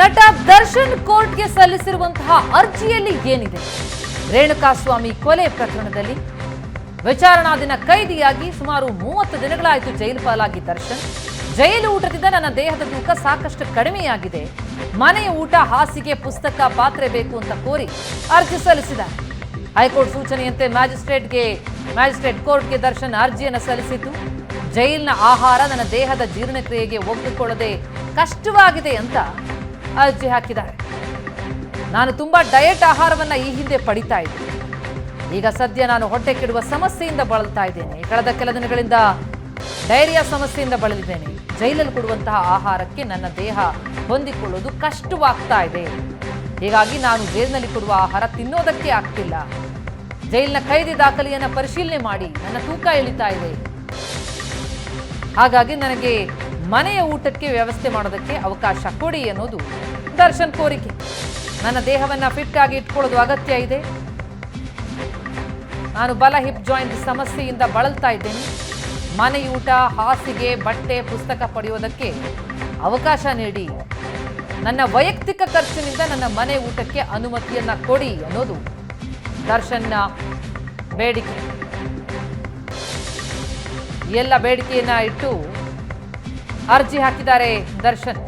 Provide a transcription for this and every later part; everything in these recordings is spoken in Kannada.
ನಟ ದರ್ಶನ್ ಕೋರ್ಟ್ಗೆ ಸಲ್ಲಿಸಿರುವಂತಹ ಅರ್ಜಿಯಲ್ಲಿ ಏನಿದೆ? ರೇಣುಕಾಸ್ವಾಮಿ ಕೊಲೆ ಪ್ರಕರಣದಲ್ಲಿ ವಿಚಾರಣಾಧೀನ ಕೈದಿಯಾಗಿ ಸುಮಾರು ಮೂವತ್ತು ದಿನಗಳಾಯಿತು ಜೈಲು ಪಾಲಾಗಿ ದರ್ಶನ್. ಜೈಲು ಊಟದಿಂದ ನನ್ನ ದೇಹದ ತೂಕ ಸಾಕಷ್ಟು ಕಡಿಮೆಯಾಗಿದೆ. ಮನೆಯ ಊಟ, ಹಾಸಿಗೆ, ಪುಸ್ತಕ, ಪಾತ್ರೆ ಬೇಕು ಅಂತ ಕೋರಿ ಅರ್ಜಿ ಸಲ್ಲಿಸಿದ ಹೈಕೋರ್ಟ್ ಸೂಚನೆಯಂತೆ ಮ್ಯಾಜಿಸ್ಟ್ರೇಟ್ಗೆ, ಮ್ಯಾಜಿಸ್ಟ್ರೇಟ್ ಕೋರ್ಟ್ಗೆ ದರ್ಶನ್ ಅರ್ಜಿಯನ್ನು ಸಲ್ಲಿಸಿದ್ದು, ಜೈಲಿನ ಆಹಾರ ನನ್ನ ದೇಹದ ಜೀರ್ಣಕ್ರಿಯೆಗೆ ಒಗ್ಗಿಕೊಳ್ಳದೆ ಕಷ್ಟವಾಗಿದೆ ಅಂತ ಅರ್ಜಿ ಹಾಕಿದ್ದಾರೆ. ನಾನು ತುಂಬಾ ಡಯಟ್ ಆಹಾರವನ್ನ ಈ ಹಿಂದೆ ಪಡಿತಾ ಇದ್ದೆ ಈಗ ಸದ್ಯ ನಾನು ಹೊಟ್ಟೆ ಕೆಡುವ ಸಮಸ್ಯೆಯಿಂದ ಬಳಲ್ತಾ ಇದ್ದೇನೆ. ಕಳೆದ ಕೆಲ ದಿನಗಳಿಂದ ಡೈರಿಯಾ ಸಮಸ್ಯೆಯಿಂದ ಬಳಲಿದ್ದೇನೆ. ಜೈಲಲ್ಲಿ ಕೊಡುವಂತಹ ಆಹಾರಕ್ಕೆ ನನ್ನ ದೇಹ ಹೊಂದಿಕೊಳ್ಳೋದು ಕಷ್ಟವಾಗ್ತಾ ಇದೆ. ಹೀಗಾಗಿ ನಾನು ಜೈಲಿನಲ್ಲಿ ಕೊಡುವ ಆಹಾರ ತಿನ್ನೋದಕ್ಕೆ ಆಗ್ತಿಲ್ಲ. ಜೈಲಿನ ಖೈದಿ ದಾಖಲೆಯನ್ನು ಪರಿಶೀಲನೆ ಮಾಡಿ ನನ್ನ ತೂಕ ಇಳಿತಾ ಇದೆ. ಹಾಗಾಗಿ ನನಗೆ ಮನೆಯ ಊಟಕ್ಕೆ ವ್ಯವಸ್ಥೆ ಮಾಡೋದಕ್ಕೆ ಅವಕಾಶ ಕೊಡಿ ಅನ್ನೋದು ದರ್ಶನ್ ಕೋರಿಕೆ. ನನ್ನ ದೇಹವನ್ನ ಫಿಟ್ ಆಗಿ ಇಟ್ಕೊಳ್ಳೋದು ಅಗತ್ಯ ಇದೆ. ನಾನು ಬಲ ಹಿಪ್ ಜಾಯಿಂಟ್ ಸಮಸ್ಯೆಯಿಂದ ಬಳಲ್ತಾ ಇದ್ದೇನೆ. ಮನೆಯೂಟ ಹಾಸಿಗೆ, ಬಟ್ಟೆ, ಪುಸ್ತಕ ಪಡೆಯೋದಕ್ಕೆ ಅವಕಾಶ ನೀಡಿ. ನನ್ನ ವೈಯಕ್ತಿಕ ಖರ್ಚಿನಿಂದ ನನ್ನ ಮನೆ ಊಟಕ್ಕೆ ಅನುಮತಿಯನ್ನ ಕೊಡಿ ಅನ್ನೋದು ದರ್ಶನ್ನ ಬೇಡಿಕೆ. ಎಲ್ಲ ಬೇಡಿಕೆಯನ್ನ ಇಟ್ಟು ಅರ್ಜಿ ಹಾಕಿದ್ದಾರೆ ದರ್ಶನ್.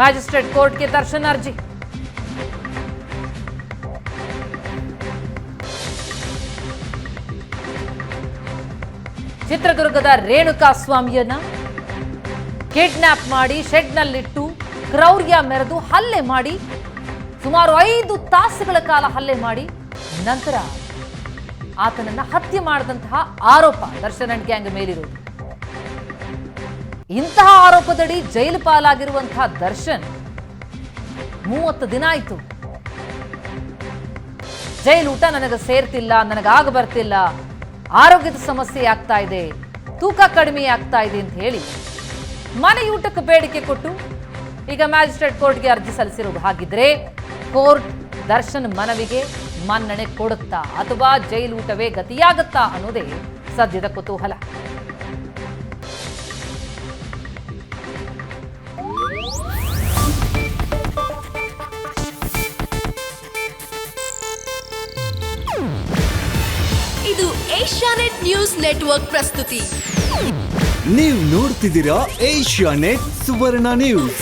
ಮ್ಯಾಜಿಸ್ಟ್ರೇಟ್ ಕೋರ್ಟ್ಗೆ ದರ್ಶನ್ ಅರ್ಜಿ. ಚಿತ್ರದುರ್ಗದ ರೇಣುಕಾ ಸ್ವಾಮಿಯನ್ನ ಕಿಡ್ನಾಪ್ ಮಾಡಿ ಶೆಡ್ನಲ್ಲಿಟ್ಟು ಕ್ರೌರ್ಯ ಮೆರೆದು ಹಲ್ಲೆ ಮಾಡಿ ಸುಮಾರು ಐದು ತಾಸುಗಳ ಕಾಲ ಹಲ್ಲೆ ಮಾಡಿ ನಂತರ ಆತನನ್ನ ಹತ್ಯೆ ಮಾಡಿದಂತಹ ಆರೋಪ ದರ್ಶನ್ ಗ್ಯಾಂಗ್ ಮೇಲಿರುವುದು ಇಂತಹ ಆರೋಪದಡಿ ಜೈಲು ಪಾಲಾಗಿರುವಂತಹ ದರ್ಶನ್ ಮೂವತ್ತು ದಿನ ಆಯ್ತು. ಜೈಲು ಊಟ ನನಗೆ ಸೇರ್ತಿಲ್ಲ, ನನಗಾಗ ಬರ್ತಿಲ್ಲ. ಆರೋಗ್ಯದ ಸಮಸ್ಯೆ ಆಗ್ತಾ ಇದೆ, ತೂಕ ಕಡಿಮೆ ಆಗ್ತಾ ಇದೆ ಅಂತ ಹೇಳಿ ಮನೆಯೂಟಕ್ಕೆ ಬೇಡಿಕೆ ಕೊಟ್ಟು ಈಗ ಮ್ಯಾಜಿಸ್ಟ್ರೇಟ್ ಕೋರ್ಟ್ಗೆ ಅರ್ಜಿ ಸಲ್ಲಿಸಿರುವುದು ಹಾಗಿದ್ರೆ ಕೋರ್ಟ್ ದರ್ಶನ್ ಮನವಿಗೆ ಮನ್ನಣೆ ಕೊಡುತ್ತಾ ಅಥವಾ ಜೈಲು ಊಟವೇ ಗತಿಯಾಗುತ್ತಾ ಅನ್ನೋದೇ ಸದ್ಯದ ಕುತೂಹಲ. ಇದು ಏಷ್ಯಾನೆಟ್ ನ್ಯೂಸ್ ನೆಟ್ವರ್ಕ್ ಪ್ರಸ್ತುತಿ. ನೀವು ನೋಡ್ತಿದ್ದೀರಾ ಏಷ್ಯಾ ನೆಟ್ ಸುವರ್ಣ ನ್ಯೂಸ್.